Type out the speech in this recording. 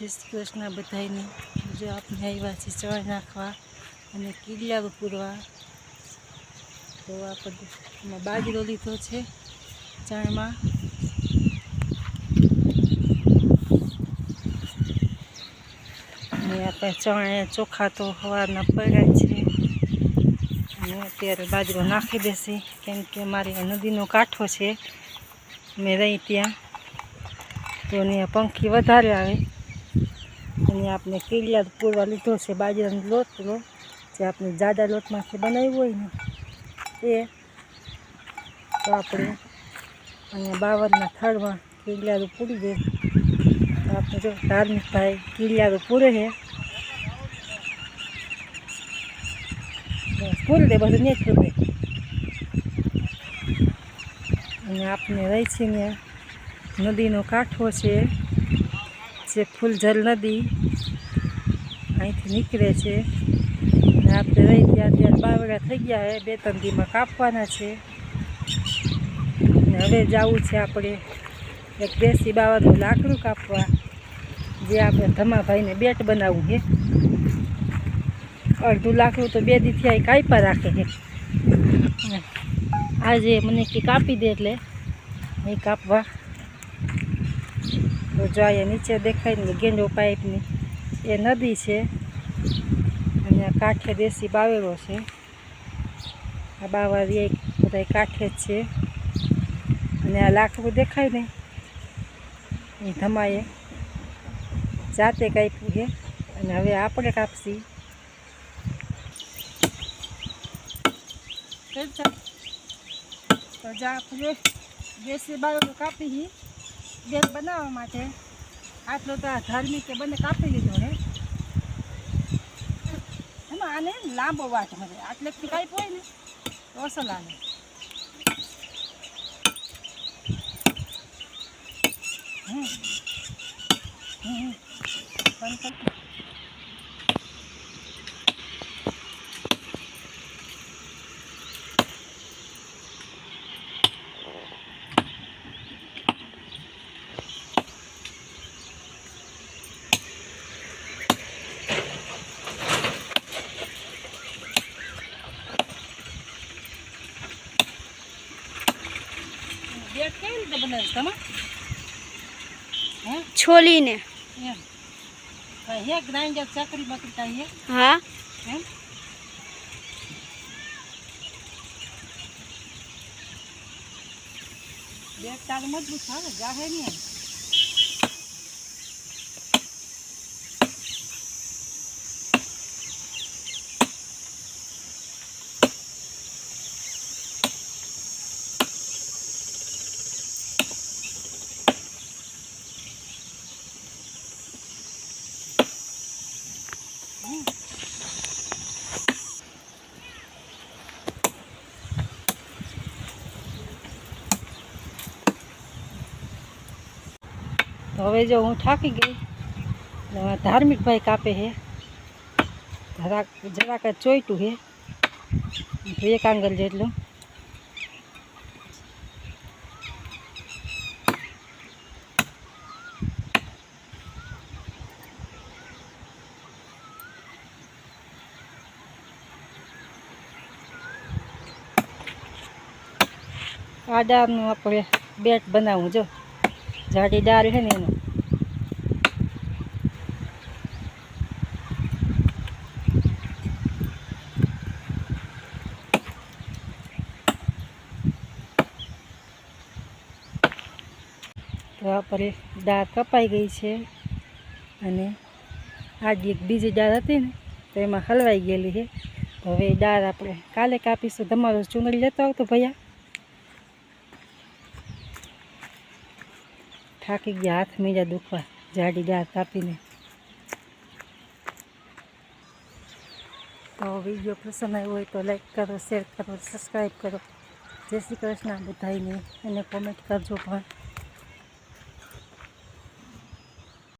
જય શ્રી કૃષ્ણ બધાને જો આપણે આવ્યા છીએ ચણ નાખવા અને કીડિયા પૂરવા તો આપણે બાજરો લીધો છે ચણમાં. અને આપણે ચણે ચોખા તો સવારના પડ્યા છે. અને અત્યારે બાજરો નાખી દેશે, કેમ કે મારી નદીનો કાંઠો છે. મેં રહી ત્યાં. તો અહીંયા પંખી વધારે આવે. અને આપણે કેળિયા પૂરવા લીધો છે, બાજરાનો લોટ લો જે આપણે જાડા લોટમાંથી બનાવ્યો હોય ને, એ તો આપણે અહીંયા બાવરના થાળમાં કીડિયારું પૂરી દે. તો આપણે જો ધાર્મિક ભાઈ કીડિયારું પૂરે છે. પૂરી દે બધું નહીં પૂરી અને આપણે રહી છીએ ને નદીનો કાંઠો છે. જે ફૂલઝલ નદી અહીંથી નીકળે છે. આપણે રહી ત્યાં ત્યાં બાવડા થઈ ગયા છે બે ત્રણ દીમાં કાપવાના છે. હવે જવું છે આપણે એક દેશી બાવાનું લાકડું કાપવા, જે આપણે ધમાભાઈને બેટ બનાવવું છે અડધું લાકડું તો બે દીથી અહીં કાપ્યા રાખે છે આજે મને કે કાપી દે એટલે અહીં કાપવા તો જો અહીંયા નીચે દેખાય ને ગેંડો પાઇપની. એ નદી છે. અને આ કાંઠે દેશી બાવેલો છે. આ બાવા એ બધા કાંઠે જ છે. અને આ લાકડું દેખાય ને? એ ધમાએ જાતે કાપ્યું છે. અને હવે આપણે કાપશી. તો જા આપણે દેશી બાવેલો કાપી બેગ બનાવવા માટે આટલો તો આ ધાર્મિકે બંને કાપી લીધો હે એમાં આને લાંબો વાટ મળે આટલેથી કાંઈ હોય ને તો અસલ આને હમ. હમ. બેટ કેવી રીતે બનાવીશ તમે છોલીને. એમ હે? ગ્રાઇન્ડર ચકરી બકરી કાંઈ હે હા એમ બેટ તારું મજબૂત એમ તો હવે જો હું થાકી ગઈ એટલે હવે ધાર્મિક ભાઈ કાપે છે જરાક જરાક જ ચોઈટું છે તો એક આંગલ જેટલું આ ડાળનું આપણે બેટ બનાવવું, જો. જાડી ડાળ છે ને એનું. તો આપણે દાળ કપાઈ ગઈ છે અને આજી એક બીજી દાળ હતી ને, તો એમાં હલવાઈ ગયેલી છે. તો હવે દાળ આપણે કાલે કાપીશું. તમારો ચૂંદડી લેતો આવતો ભૈયા. થાકી ગયા, હાથ મીજા દુખવા, જાડી દાળ કાપીને. તો વીડિયો પસંદ આવ્યો હોય તો લાઈક કરો શેર કરો સબસ્ક્રાઈબ કરો. જય શ્રી કૃષ્ણ બધાઈને અને કોમેન્ટ કરજો પણ.